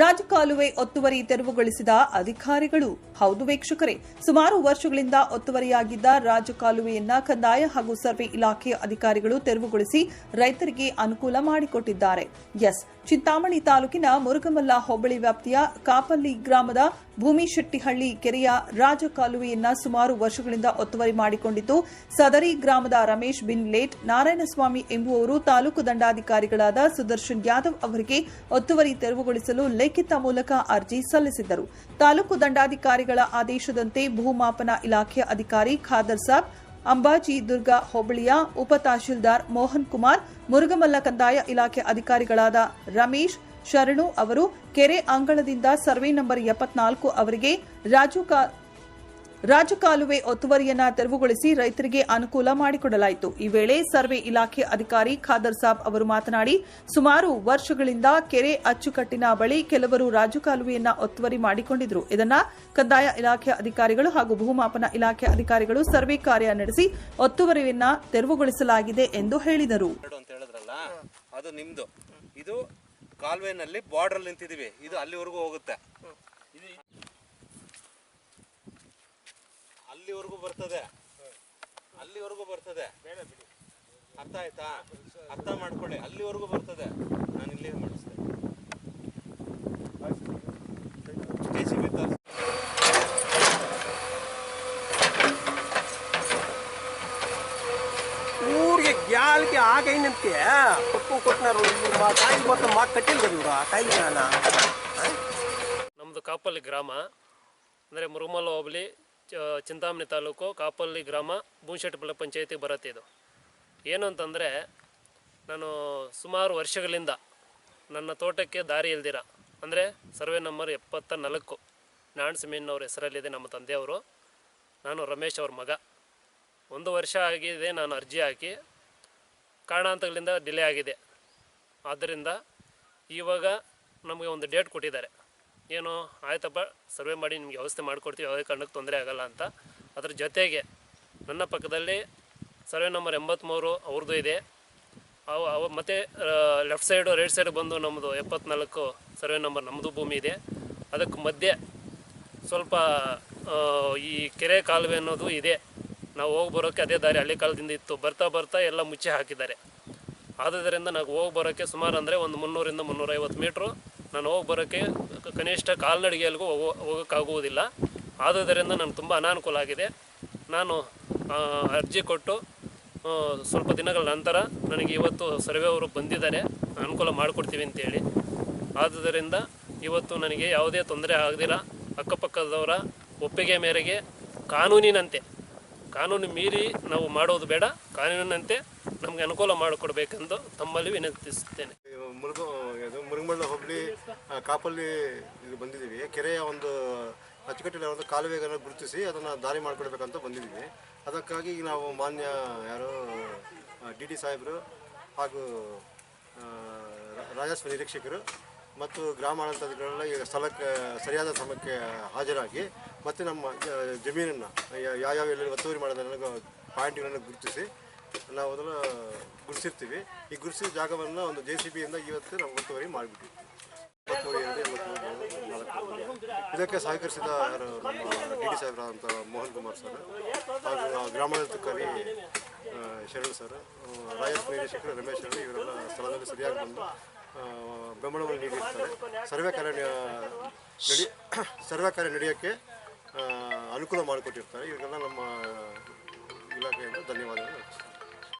ರಾಜಕಾಲುವೆ ಒತ್ತುವರಿ ತೆರವುಗೊಳಿಸಿದ ಅಧಿಕಾರಿಗಳು. ಹೌದು ವೀಕ್ಷಕರೇ, ಸುಮಾರು ವರ್ಷಗಳಿಂದ ಒತ್ತುವರಿಯಾಗಿದ್ದ ರಾಜಕಾಲುವೆಯನ್ನ ಕಂದಾಯ ಹಾಗೂ ಸರ್ವೆ ಇಲಾಖೆಯ ಅಧಿಕಾರಿಗಳು ತೆರವುಗೊಳಿಸಿ ರೈತರಿಗೆ ಅನುಕೂಲ ಮಾಡಿಕೊಟ್ಟಿದ್ದಾರೆ. ಎಸ್, ಚಿಂತಾಮಣಿ ತಾಲೂಕಿನ ಮುರುಗಮಲ್ಲ ಹೋಬಳಿ ವ್ಯಾಪ್ತಿಯ ಕಾಪಲ್ಲಿ ಗ್ರಾಮದ ಭೂಮಿಶೆಟ್ಟಿಹಳ್ಳಿ ಕೆರೆಯ ರಾಜಕಾಲುವೆಯನ್ನ ಸುಮಾರು ವರ್ಷಗಳಿಂದ ಒತ್ತುವರಿ ಮಾಡಿಕೊಂಡಿದ್ದು, ಸದರಿ ಗ್ರಾಮದ ರಮೇಶ್ ಬಿನ್ ಲೇಟ್ ನಾರಾಯಣಸ್ವಾಮಿ ಎಂಬುವವರು ತಾಲೂಕು ದಂಡಾಧಿಕಾರಿಗಳಾದ ಸುದರ್ಶನ್ ಯಾದವ್ ಅವರಿಗೆ ಒತ್ತುವರಿ ತೆರವುಗೊಳಿಸಲು ಲಿಖಿತ ಮೂಲಕ ಅರ್ಜಿ ಸಲ್ಲಿಸಿದ್ದರು. ತಾಲೂಕು ದಂಡಾಧಿಕಾರಿಗಳ ಆದೇಶದಂತೆ ಭೂಮಾಪನ ಇಲಾಖೆಯ ಅಧಿಕಾರಿ ಖಾದರ್ ಸಾಬ್, ಅಂಬಾಜಿ ದುರ್ಗಾ ಹೋಬಳಿಯ ಉಪ ತಹಶೀಲ್ದಾರ್ ಮೋಹನ್ ಕುಮಾರ್, ಮುರುಗಮಲ್ಲ ಕಂದಾಯ ಇಲಾಖೆ ಅಧಿಕಾರಿಗಳಾದ ರಮೇಶ್ ಶರಣು ಅವರು ಕೆರೆ ಅಂಗಳದಿಂದ ಸರ್ವೆ ನಂಬರ್ ಎಪ್ಪತ್ನಾಲ್ಕು ಅವರಿಗೆ ರಾಜು ರಾಜಕಾಲುವೆ ಒತ್ತುವರಿಯನ್ನ ತೆರವುಗೊಳಿಸಿ ರೈತರಿಗೆ ಅನುಕೂಲ ಮಾಡಿಕೊಡಲಾಯಿತು. ಈ ವೇಳೆ ಸರ್ವೆ ಇಲಾಖೆ ಅಧಿಕಾರಿ ಖಾದರ್ ಸಾಬ್ ಅವರು ಮಾತನಾಡಿ, ಸುಮಾರು ವರ್ಷಗಳಿಂದ ಕೆರೆ ಅಚ್ಚುಕಟ್ಟಿನ ಬಳಿ ಕೆಲವರು ರಾಜಕಾಲುವೆಯನ್ನ ಒತ್ತುವರಿ ಮಾಡಿಕೊಂಡಿದ್ರು. ಇದನ್ನ ಕಂದಾಯ ಇಲಾಖೆ ಅಧಿಕಾರಿಗಳು ಹಾಗೂ ಭೂಮಾಪನ ಇಲಾಖೆ ಅಧಿಕಾರಿಗಳು ಸರ್ವೆ ಕಾರ್ಯ ನಡೆಸಿ ಒತ್ತುವರಿಯನ್ನ ತೆರವುಗೊಳಿಸಲಾಗಿದೆ ಎಂದು ಹೇಳಿದರು. ಕಾಲುವೆನಲ್ಲಿ ಬಾರ್ಡರ್ ನಿಂತಿದೀವಿ. ಇದು ಅಲ್ಲಿವರೆಗೂ ಹೋಗುತ್ತೆ. ಅಲ್ಲಿವರೆಗೂ ಬರ್ತದೆ. ಅಲ್ಲಿವರೆಗೂ ಬರ್ತದೆ. ಅರ್ಥ ಆಯ್ತಾ? ಅರ್ಥ ಮಾಡ್ಕೊಳ್ಳಿ. ಅಲ್ಲಿವರೆಗೂ ಬರ್ತದೆ. ನಾನು ಇಲ್ಲಿ ಮಾಡಿಸ್ತೇನೆ. ಗ್ಯಾಲ್ಗೆ ಆಗೈನಂತೆ ಕೊಟ್ಟು ಕೊಟ್ಟನಾರು ಇವ್ರು ಮಾ ಕಟ್ಟಿಲ್ಲ ಇವ್ರು ಜ್ಞಾನ. ನಮ್ಮದು ಕಾಪಲ್ಲಿ ಗ್ರಾಮ, ಅಂದರೆ ಮುರುಮಲ ಹೋಬಳಿ ಚಿಂತಾಮಣಿ ತಾಲೂಕು ಕಾಪಲ್ಲಿ ಗ್ರಾಮ ಬೂನ್ಶೆಟ್ಟಿಪಳ್ಳಿ ಪಂಚಾಯತಿಗೆ ಬರುತ್ತೆ ಇದು. ಏನು ಅಂತಂದರೆ, ನಾನು ಸುಮಾರು ವರ್ಷಗಳಿಂದ ನನ್ನ ತೋಟಕ್ಕೆ ದಾರಿ ಇಲ್ದಿರ, ಅಂದರೆ ಸರ್ವೆ ನಂಬರ್ ಎಪ್ಪತ್ತ ನಾಲ್ಕು ಅವ್ರ ಹೆಸರಲ್ಲಿದೆ ನಮ್ಮ ತಂದೆಯವರು. ನಾನು ರಮೇಶ್ ಅವ್ರ ಮಗ. ಒಂದು ವರ್ಷ ಆಗಿದೆ ನಾನು ಅರ್ಜಿ ಹಾಕಿ ಕಾರಣಾಂತರಗಳಿಂದ ಡಿಲೇ ಆಗಿದೆ. ಆದ್ದರಿಂದ ಇವಾಗ ನಮಗೆ ಒಂದು ಡೇಟ್ ಕೊಟ್ಟಿದ್ದಾರೆ. ಏನು ಆಯ್ತಪ್ಪ ಸರ್ವೆ ಮಾಡಿ ನಿಮಗೆ ವ್ಯವಸ್ಥೆ ಮಾಡಿಕೊಡ್ತೀವಿ, ಯಾವುದೇ ಕಾರಣಕ್ಕೆ ತೊಂದರೆ ಆಗಲ್ಲ ಅಂತ. ಅದರ ಜೊತೆಗೆ ನನ್ನ ಪಕ್ಕದಲ್ಲಿ ಸರ್ವೆ ನಂಬರ್ ಎಂಬತ್ತ್ಮೂರು ಅವ್ರದ್ದು ಇದೆ. ಅವು, ಅವ ಮತ್ತು ಲೆಫ್ಟ್ ಸೈಡು ರೈಟ್ ಸೈಡ್ ಬಂದು ನಮ್ಮದು ಎಪ್ಪತ್ನಾಲ್ಕು ಸರ್ವೆ ನಂಬರ್ ನಮ್ಮದು ಭೂಮಿ ಇದೆ. ಅದಕ್ಕೆ ಮಧ್ಯೆ ಸ್ವಲ್ಪ ಈ ಕೆರೆ ಕಾಲುವೆ ಅನ್ನೋದು ಇದೆ. ನಾವು ಹೋಗಿ ಬರೋಕ್ಕೆ ಅದೇ ದಾರಿ ಹಳ್ಳಿ ಕಾಲದಿಂದ ಇತ್ತು. ಬರ್ತಾ ಬರ್ತಾ ಎಲ್ಲ ಮುಚ್ಚಿ ಹಾಕಿದ್ದಾರೆ. ಆದುದರಿಂದ ನಾವು ಹೋಗಿ ಬರೋಕ್ಕೆ ಸುಮಾರು ಅಂದರೆ ಒಂದು ಮುನ್ನೂರಿಂದ ಮುನ್ನೂರೈವತ್ತು ಮೀಟ್ರು ನಾನು ಹೋಗಿ ಬರೋಕ್ಕೆ ಕನಿಷ್ಠ ಕಾಲ್ನಡಿಗೆಯಲ್ಲಿಗೂ ಹೋಗೋ, ಹೋಗೋಕ್ಕಾಗುವುದಿಲ್ಲ. ಆದುದರಿಂದ ನನಗೆ ತುಂಬ ಅನಾನುಕೂಲ ಆಗಿದೆ. ನಾನು ಅರ್ಜಿ ಕೊಟ್ಟು ಸ್ವಲ್ಪ ದಿನಗಳ ನಂತರ ನನಗೆ ಇವತ್ತು ಸರ್ವೆ ಅವರು ಬಂದಿದ್ದಾರೆ. ಅನುಕೂಲ ಮಾಡಿಕೊಡ್ತೀವಿ ಅಂತೇಳಿ. ಆದುದರಿಂದ ಇವತ್ತು ನನಗೆ ಯಾವುದೇ ತೊಂದರೆ ಆಗದಿಲ್ಲ. ಅಕ್ಕಪಕ್ಕದವರ ಒಪ್ಪಿಗೆ ಮೇರೆಗೆ ಕಾನೂನಿನಂತೆ ಕಾನೂನು ಮೀರಿ ನಾವು ಮಾಡೋದು ಬೇಡ, ಕಾನೂನಿನಂತೆ ನಮಗೆ ಅನುಕೂಲ ಮಾಡಿಕೊಡ್ಬೇಕೆಂದು ತಮ್ಮಲ್ಲಿ ವಿನಂತಿಸುತ್ತೇನೆ. ಮುರುಗಮಳ್ಳ ಹೋಬಳಿ ಕಾಪಲ್ಲಿ ಇದು ಬಂದಿದ್ದೀವಿ. ಕೆರೆಯ ಒಂದು ಅಚ್ಚುಕಟ್ಟಿನ ಒಂದು ಕಾಲುವೆಗಳನ್ನು ಗುರುತಿಸಿ ಅದನ್ನು ದಾರಿ ಮಾಡಿಕೊಡ್ಬೇಕಂತ ಬಂದಿದ್ದೀವಿ. ಅದಕ್ಕಾಗಿ ನಾವು ಮಾನ್ಯ ಯಾರು ಡಿ ಡಿ ಸಾಹೇಬರು ಹಾಗೂ ರಾಜಸ್ವ ನಿರೀಕ್ಷಕರು ಮತ್ತು ಗ್ರಾಮಾಡಳಿತಗಳೆಲ್ಲ ಈಗ ಸ್ಥಳಕ್ಕೆ ಸರಿಯಾದ ಸಮಯಕ್ಕೆ ಹಾಜರಾಗಿ ಮತ್ತು ನಮ್ಮ ಜಮೀನನ್ನು ಯಾವ್ಯಾವ ಎಲ್ಲೆಲ್ಲಿ ಒತ್ತುವರಿ ಮಾಡೋದನ್ನು ಪಾಯಿಂಟ್ಗಳನ್ನು ಗುರುತಿಸಿ ನಾವು ಅದನ್ನು ಗುರುತಿರ್ತೀವಿ ಈ ಗುರುತಿಸಿದ ಜಾಗವನ್ನು ಒಂದು ಜೆ ಸಿ ಬಿಯಿಂದ ಇವತ್ತು ನಾವು ಒತ್ತುವರಿ ಮಾಡಿಬಿಟ್ಟಿವಿ ಇದಕ್ಕೆ ಸಹಕರಿಸಿದ ಯಾರು ನಮ್ಮ ಡಿ ಡಿ ಸಾಹೇಬರಾದಂಥ ಮೋಹನ್ ಕುಮಾರ್ ಸರ್ ಹಾಗೂ ಆ, ಶರಣ್ ಸರ್ ರಾಯಸ್ ನಿರ್ದೇಶಕರು ರಮೇಶ್ ಶರಣ್ ಇವರೆಲ್ಲ ಸ್ಥಳದಲ್ಲಿ ಸರಿಯಾಗಿ ಬಂದು ಬೆಂಬಲವನ್ನು ನೀಡಿರ್ತಾರೆ ಸರ್ವೆ ಕಾರ್ಯ ನಡಿ ಸರ್ವೆ ಕಾರ್ಯ ನಡೆಯೋಕ್ಕೆ ಅನುಕೂಲ ಮಾಡಿಕೊಟ್ಟಿರ್ತಾರೆ. ಇವರಿಗೆಲ್ಲ ನಮ್ಮ ಇಲಾಖೆಯಿಂದ ಧನ್ಯವಾದಗಳು.